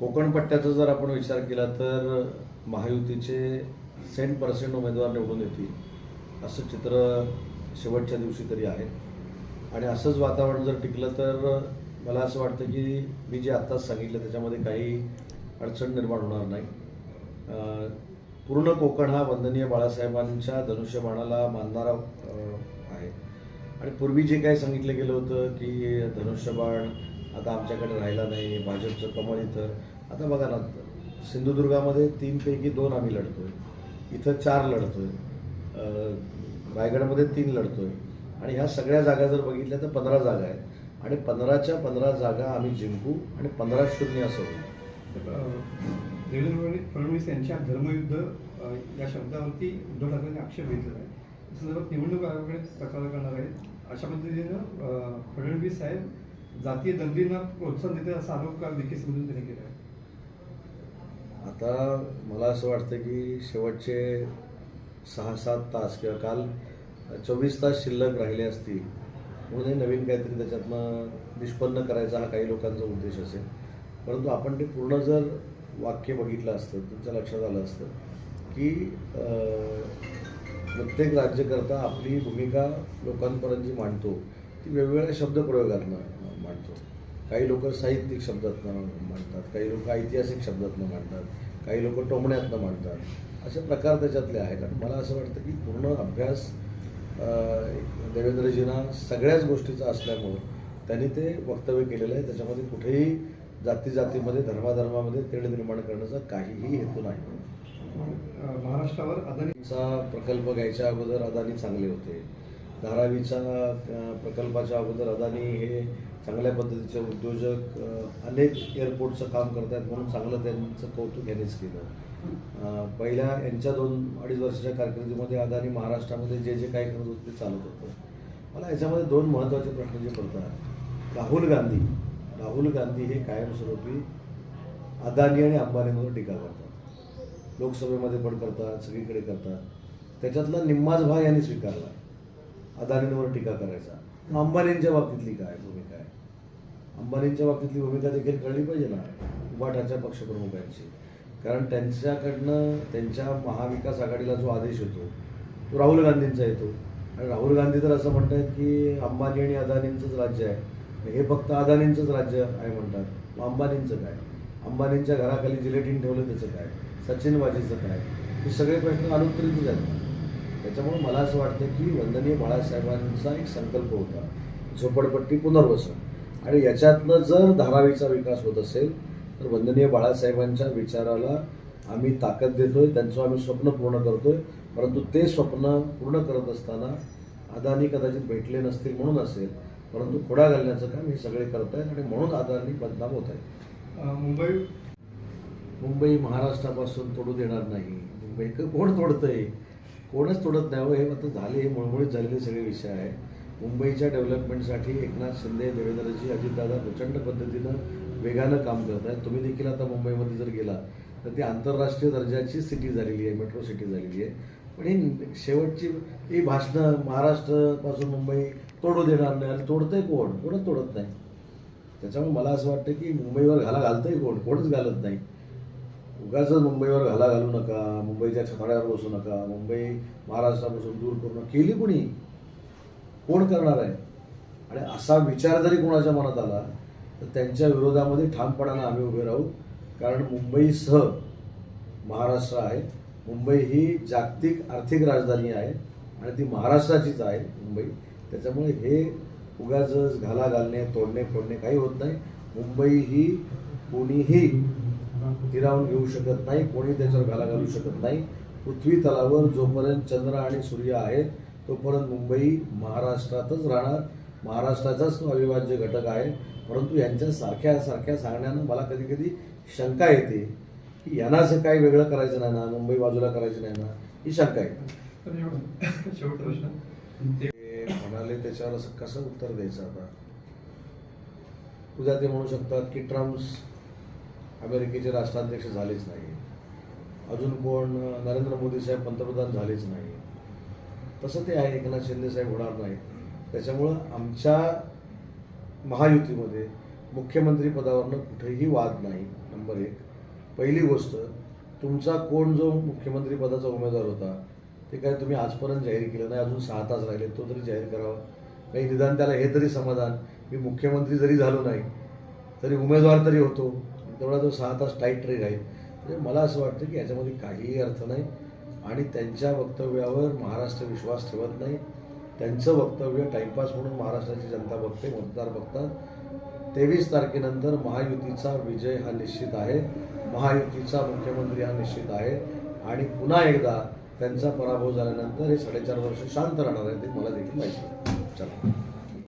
कोकण पट्ट्याचा जर आपण विचार केला तर महायुतीचे सेंट पर्सेंट उमेदवार निवडून येतील असं चित्र शेवटच्या दिवशी तरी आहे. आणि असंच वातावरण जर टिकलं तर मला असं वाटतं की मी जे आत्ताच सांगितलं त्याच्यामध्ये काही अडचण निर्माण होणार नाही. पूर्ण कोकण हा वंदनीय बाळासाहेबांच्या धनुष्यबाणाला मानणारा आहे. आणि पूर्वी जे काही सांगितलं गेलं होतं की धनुष्यबाण आता आमच्याकडे राहिला नाही भाजपचं कमळ इथं. आता बघा ना सिंधुदुर्गामध्ये तीनपैकी दोन आम्ही लढतो आहे इथं चार लढतो आहे रायगडमध्ये तीन लढतो आहे आणि ह्या सगळ्या जागा जर बघितल्या तर पंधरा जागा आहेत. आणि पंधराच्या पंधरा जागा आम्ही जिंकू आणि पंधरा शून्य असं होईल. देवेंद्र फडणवीस यांच्या धर्मयुद्ध या शब्दावरती उद्धव ठाकरेंनी आक्षेप घेतलेला आहे. निवडणूक आयोगाकडे तक्रार करणार आहेत अशा पद्धतीनं फडणवीस साहेब जातीय दंगलींना प्रोत्साहन देते असा आरोप काल देखील समजून त्यांनी केला आहे. आता मला असं वाटतं की शेवटचे सहा सात तास किंवा काल चोवीस तास शिल्लक राहिले असतील म्हणून हे नवीन काहीतरी त्याच्यातनं निष्पन्न करायचा हा काही लोकांचा उद्देश असेल. परंतु आपण ते पूर्ण जर वाक्य बघितलं असतं तुमच्या लक्षात आलं असतं की प्रत्येक राज्यकर्ता आपली भूमिका लोकांपर्यंत जी मांडतो ती वेगवेगळ्या शब्दप्रयोगातनं मांडतो. काही लोक साहित्यिक शब्दातनं मांडतात काही लोक ऐतिहासिक शब्दातनं मांडतात काही लोक टोमण्यातनं मांडतात. असे प्रकार त्याच्यातले आहेत. आणि मला असं वाटतं की पूर्ण अभ्यास देवेंद्रजींना सगळ्याच गोष्टीचा असल्यामुळं त्यांनी ते वक्तव्य केलेलं आहे. त्याच्यामध्ये कुठेही जाती जातीमध्ये धर्माधर्मामध्ये तेढ निर्माण करण्याचा काहीही हेतू नाही. महाराष्ट्रावर अदानी चा प्रकल्प घ्यायच्या अगोदर अदानी चांगले होते. धारावीच्या प्रकल्पाच्या अगोदर अदानी हे चांगल्या पद्धतीचे उद्योजक अनेक एअरपोर्टचं काम करत आहेत म्हणून चांगलं त्यांचं कौतुक यांनीच केलं. पहिल्या यांच्या दोन अडीच वर्षाच्या कारकिर्दीमध्ये अदानी महाराष्ट्रामध्ये जे जे काय करत होतं ते चालत होतं. मला याच्यामध्ये दोन महत्त्वाचे प्रश्न जे पडतात. राहुल गांधी राहुल गांधी हे कायमस्वरूपी अदानी आणि अंबानींवर टीका करतात. लोकसभेमध्ये पण करतात सगळीकडे करतात. त्याच्यातला निम्माच भाग यांनी स्वीकारला. अदानींवर टीका करायचा. अंबानींच्या बाबतीतली काय भूमिका आहे? अंबानींच्या बाबतीतली भूमिका देखील कळली पाहिजे ना उभाटाच्या पक्षप्रमुखांची. कारण त्यांच्याकडनं त्यांच्या महाविकास आघाडीला जो आदेश येतो तो राहुल गांधींचा येतो. आणि राहुल गांधी तर असं म्हणतात की अंबानी आणि अदानींचंच राज्य आहे. हे फक्त अदानींचंच राज्य आहे म्हणतात. मग अंबानींचं काय? अंबानींच्या घराखाली जिलेटिन ठेवलं त्याचं काय? सचिन वाजेचं काय? हे सगळे प्रश्न अनुत्तरितच आहेत. त्याच्यामुळे मला असं वाटतं की वंदनीय बाळासाहेबांचा एक संकल्प होता. झोपडपट्टी पुनर्वसन. आणि याच्यातनं जर धारावीचा विकास होत असेल तर वंदनीय बाळासाहेबांच्या विचाराला आम्ही ताकद देतोय त्यांचं आम्ही स्वप्न पूर्ण करतोय. परंतु ते स्वप्न पूर्ण करत असताना अदानी कदाचित भेटले नसतील म्हणून असेल परंतु खोडा घालण्याचं काम हे सगळे करतायत आणि म्हणून अदानी बदनाम होत आहे अ, मुंबई? मुंबई महाराष्ट्रापासून तोडू देणार नाही. मुंबई कोण तोडतंय? कोणच तोडत नाही हो हे मात्र झाले हे मुळमुळीत झालेले सगळे विषय आहे. मुंबईच्या डेव्हलपमेंटसाठी एकनाथ शिंदे देवेंद्रजी अजितदादा प्रचंड पद्धतीनं वेगानं काम करत आहेत. तुम्ही देखील आता मुंबईमध्ये जर गेला तर ती आंतरराष्ट्रीय दर्जाची सिटी झालेली आहे मेट्रो सिटी झालेली आहे. पण ही शेवटची ही भाषणं महाराष्ट्रापासून मुंबई तोडू देणार नाही. आणि तोडतंय कोण? कोणच तोडत नाही. त्याच्यामुळे मला असं वाटतं की मुंबईवर घाला घालतंय कोण? कोणच घालत नाही. उगाच मुंबईवर घाला घालू नका मुंबईच्या छताड्यावर बसू नका मुंबई महाराष्ट्रापासून दूर करू नका केली कुणी? कोण करणार आहे? आणि असा विचार जरी कोणाच्या मनात आला तर त्यांच्या विरोधामध्ये ठामपणानं आम्ही उभे राहू. कारण मुंबईसह महाराष्ट्र आहे. मुंबई ही जागतिक आर्थिक राजधानी आहे. आणि ती महाराष्ट्राचीच आहे मुंबई. त्याच्यामुळे हे उगाच घाला घालणे तोडणे फोडणे काही होत नाही. मुंबई ही कोणीही हिरावून घेऊ शकत नाही कोणी त्याच्यावर घाला घालू शकत नाही. पृथ्वी तलावर जोपर्यंत चंद्र आणि सूर्य आहेत तोपर्यंत मुंबई महाराष्ट्रातच राहणार. महाराष्ट्राचाच तो अविभाज्य घटक आहे. परंतु यांच्या सारख्या सारख्या सांगण्यानं मला कधी कधी शंका येते. की यांना असं काही वेगळं करायचं नाही ना मुंबई बाजूला करायचं नाही ना ही शंका येते. प्रश्न. म्हणाले त्याच्यावर असं कसं उत्तर द्यायचं आता? उद्या ते म्हणू शकतात की ट्रम्प्स अमेरिकेचे राष्ट्राध्यक्ष झालेच नाही अजून कोण नरेंद्र मोदी साहेब पंतप्रधान झालेच नाही तसं ते आहे एकनाथ शिंदे साहेब होणार नाही त्याच्यामुळं आमच्या महायुतीमध्ये मुख्यमंत्री पदावरनं कुठेही वाद नाही नंबर नंबर एक. पहिली गोष्ट तुमचा कोण जो मुख्यमंत्री पदाचा उमेदवार होता ते काय तुम्ही आजपर्यंत जाहीर केलं नाही अजून सहा तास राहिले तो तरी जाहीर करावा. काही निदान त्याला हे तरी समाधान मी मुख्यमंत्री जरी झालो नाही तरी उमेदवार तरी होतो. तेवढा तो सहा तास टाईट तरी राहील म्हणजे मला असं वाटतं की याच्यामध्ये काहीही अर्थ नाही. आणि त्यांच्या वक्तव्यावर महाराष्ट्र विश्वास ठेवत नाही. त्यांचं वक्तव्य टाईमपास म्हणून महाराष्ट्राची जनता बघते मतदार बघतात. तेवीस तारखेनंतर महायुतीचा विजय हा निश्चित आहे. महायुतीचा मुख्यमंत्री हा निश्चित आहे. आणि पुन्हा एकदा त्यांचा पराभव झाल्यानंतर हे साडेचार वर्ष शांत राहणार आहे ते मला देखील माहिती चला.